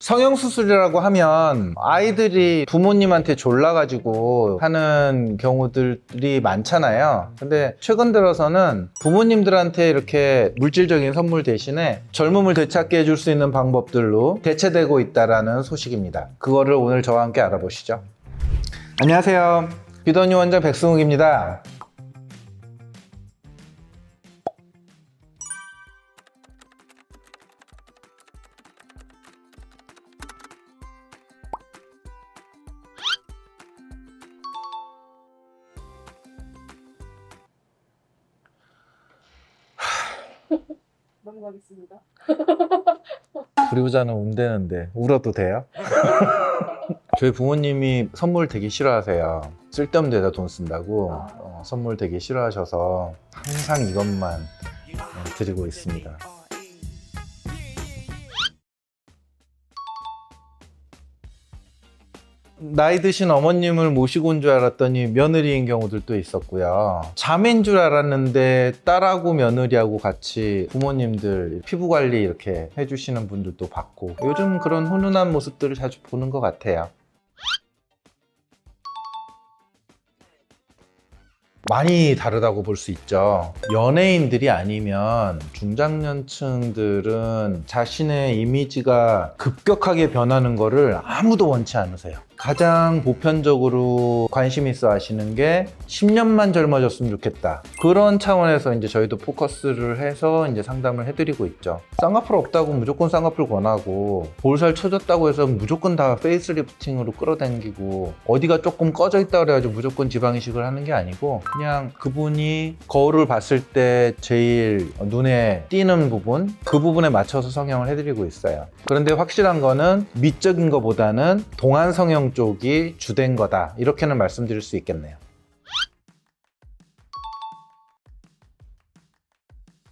성형수술이라고 하면 아이들이 부모님한테 졸라가지고 하는 경우들이 많잖아요. 근데 최근 들어서는 부모님들한테 이렇게 물질적인 선물 대신에 젊음을 되찾게 해줄 수 있는 방법들로 대체되고 있다라는 소식입니다. 그거를 오늘 저와 함께 알아보시죠. 안녕하세요. 비더니 원장 백승욱입니다. 넘어가겠습니다. 부자는 운대는데 울어도 돼요? 저희 부모님이 선물 되게 싫어하세요. 쓸데없는 데다 돈 쓴다고 어, 선물 되게 싫어하셔서 항상 이것만 어, 드리고 있습니다. 나이 드신 어머님을 모시고 온 줄 알았더니 며느리인 경우들도 있었고요. 자매인 줄 알았는데 딸하고 며느리하고 같이 부모님들 피부 관리 이렇게 해주시는 분들도 봤고 요즘 그런 훈훈한 모습들을 자주 보는 것 같아요. 많이 다르다고 볼 수 있죠. 연예인들이 아니면 중장년층들은 자신의 이미지가 급격하게 변하는 거를 아무도 원치 않으세요. 가장 보편적으로 관심 있어 하시는 게 10년만 젊어졌으면 좋겠다. 그런 차원에서 이제 저희도 포커스를 해서 이제 상담을 해드리고 있죠. 쌍꺼풀 없다고 무조건 쌍꺼풀 권하고 볼살 쳐졌다고 해서 무조건 다 페이스리프팅으로 끌어당기고 어디가 조금 꺼져 있다 그래가지고 무조건 지방 이식을 하는 게 아니고 그냥 그분이 거울을 봤을 때 제일 눈에 띄는 부분 그 부분에 맞춰서 성형을 해드리고 있어요. 그런데 확실한 거는 미적인 것보다는 동안 성형 쪽이 주된 거다 이렇게는 말씀드릴 수 있겠네요.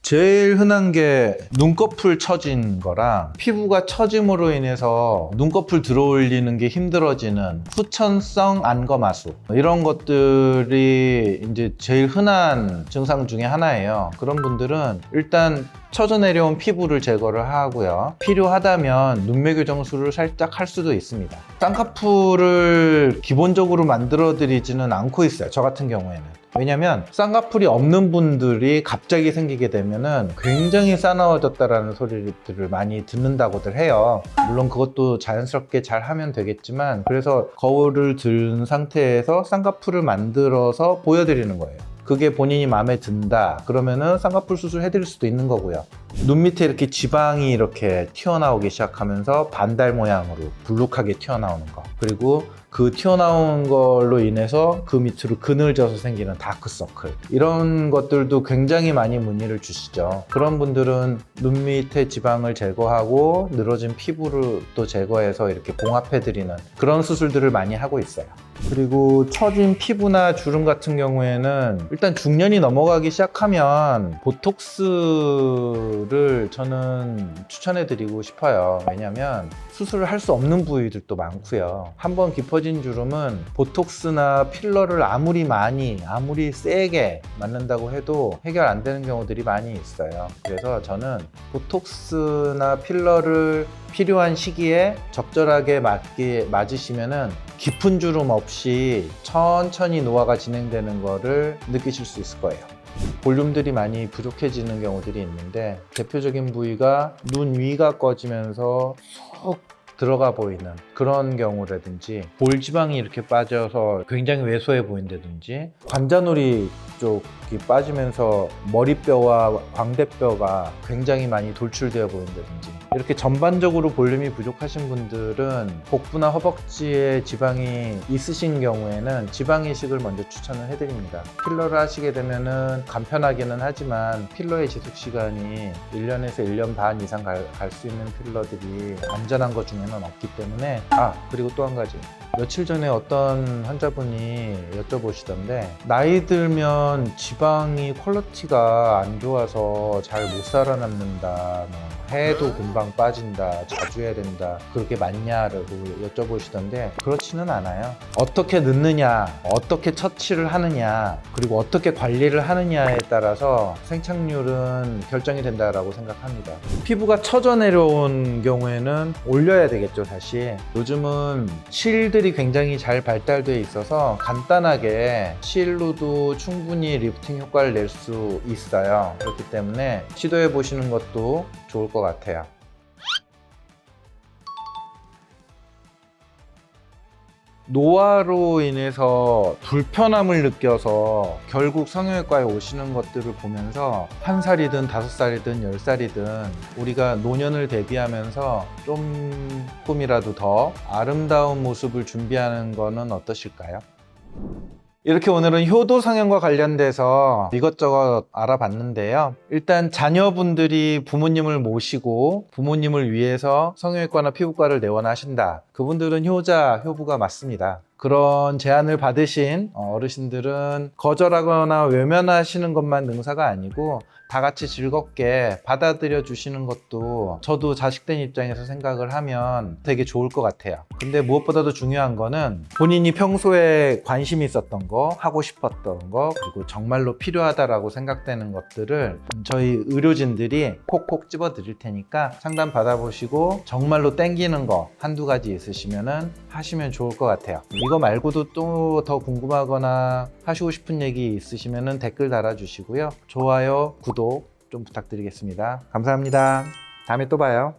제일 흔한 게 눈꺼풀 처진 거랑 피부가 처짐으로 인해서 눈꺼풀 들어올리는 게 힘들어지는 후천성 안검하수 이런 것들이 이제 제일 흔한 증상 중에 하나예요. 그런 분들은 일단 처져 내려온 피부를 제거를 하고요. 필요하다면 눈매 교정술을 살짝 할 수도 있습니다. 쌍꺼풀을 기본적으로 만들어 드리지는 않고 있어요. 저 같은 경우에는. 왜냐면 쌍꺼풀이 없는 분들이 갑자기 생기게 되면은 굉장히 싸나워졌다라는 소리들을 많이 듣는다고들 해요. 물론 그것도 자연스럽게 잘 하면 되겠지만 그래서 거울을 든 상태에서 쌍꺼풀을 만들어서 보여드리는 거예요. 그게 본인이 마음에 든다. 그러면은 쌍꺼풀 수술 해드릴 수도 있는 거고요. 눈 밑에 이렇게 지방이 이렇게 튀어나오기 시작하면서 반달 모양으로 불룩하게 튀어나오는 거. 그리고 그 튀어나온 걸로 인해서 그 밑으로 그늘져서 생기는 다크서클. 이런 것들도 굉장히 많이 문의를 주시죠. 그런 분들은 눈 밑에 지방을 제거하고 늘어진 피부를 또 제거해서 이렇게 봉합해 드리는 그런 수술들을 많이 하고 있어요 그리고 처진 피부나 주름 같은 경우에는 일단 중년이 넘어가기 시작하면 보톡스를 저는 추천해 드리고 싶어요. 왜냐면 수술을 할 수 없는 부위들도 많고요. 한번 깊어진 주름은 보톡스나 필러를 아무리 많이 아무리 세게 맞는다고 해도 해결 안 되는 경우들이 많이 있어요. 그래서 저는 보톡스나 필러를 필요한 시기에 적절하게 맞게 맞으시면은 깊은 주름 없이 천천히 노화가 진행되는 거를 느끼실 수 있을 거예요. 볼륨들이 많이 부족해지는 경우들이 있는데 대표적인 부위가 눈 위가 꺼지면서 쏙 들어가 보이는 그런 경우라든지 볼지방이 이렇게 빠져서 굉장히 왜소해 보인다든지 관자놀이 쪽이 빠지면서 머리뼈와 광대뼈가 굉장히 많이 돌출되어 보인다든지 이렇게 전반적으로 볼륨이 부족하신 분들은 복부나 허벅지에 지방이 있으신 경우에는 지방 이식을 먼저 추천을 해드립니다. 필러를 하시게 되면은 간편하기는 하지만 필러의 지속 시간이 1년에서 1년 반 이상 갈 수 있는 필러들이 안전한 것 중에는 없기 때문에 아 그리고 또 한 가지 며칠 전에 어떤 환자분이 여쭤보시던데 나이 들면 지방이 퀄리티가 안 좋아서 잘 못 살아남는다 뭐 해도 금방 금방 빠진다, 자주 해야 된다, 그렇게 맞냐라고 여쭤보시던데 그렇지는 않아요. 어떻게 넣느냐, 어떻게 처치를 하느냐, 그리고 어떻게 관리를 하느냐에 따라서 생착률은 결정이 된다라고 생각합니다. 피부가 처져 내려온 경우에는 올려야 되겠죠, 다시. 요즘은 실들이 굉장히 잘 발달되어 있어서 간단하게 실로도 충분히 리프팅 효과를 낼 수 있어요. 그렇기 때문에 시도해 보시는 것도 좋을 것 같아요. 노화로 인해서 불편함을 느껴서 결국 성형외과에 오시는 것들을 보면서 한 살이든 다섯 살이든 열 살이든 우리가 노년을 대비하면서 조금이라도 더 아름다운 모습을 준비하는 거는 어떠실까요? 이렇게 오늘은 효도 성형과 관련돼서 이것저것 알아봤는데요. 일단 자녀분들이 부모님을 모시고 부모님을 위해서 성형외과나 피부과를 내원하신다. 그분들은 효자, 효부가 맞습니다. 그런 제안을 받으신 어르신들은 거절하거나 외면하시는 것만 능사가 아니고 다 같이 즐겁게 받아들여 주시는 것도 저도 자식된 입장에서 생각을 하면 되게 좋을 것 같아요. 근데 무엇보다도 중요한 거는 본인이 평소에 관심이 있었던 거, 하고 싶었던 거, 그리고 정말로 필요하다라고 생각되는 것들을 저희 의료진들이 콕콕 집어 드릴 테니까 상담 받아보시고 정말로 땡기는 거 한두 가지 있으시면은 하시면 좋을 것 같아요. 이거 말고도 또 더 궁금하거나 하시고 싶은 얘기 있으시면은 댓글 달아주시고요. 좋아요, 구독 좀 부탁드리겠습니다. 감사합니다. 다음에 또 봐요.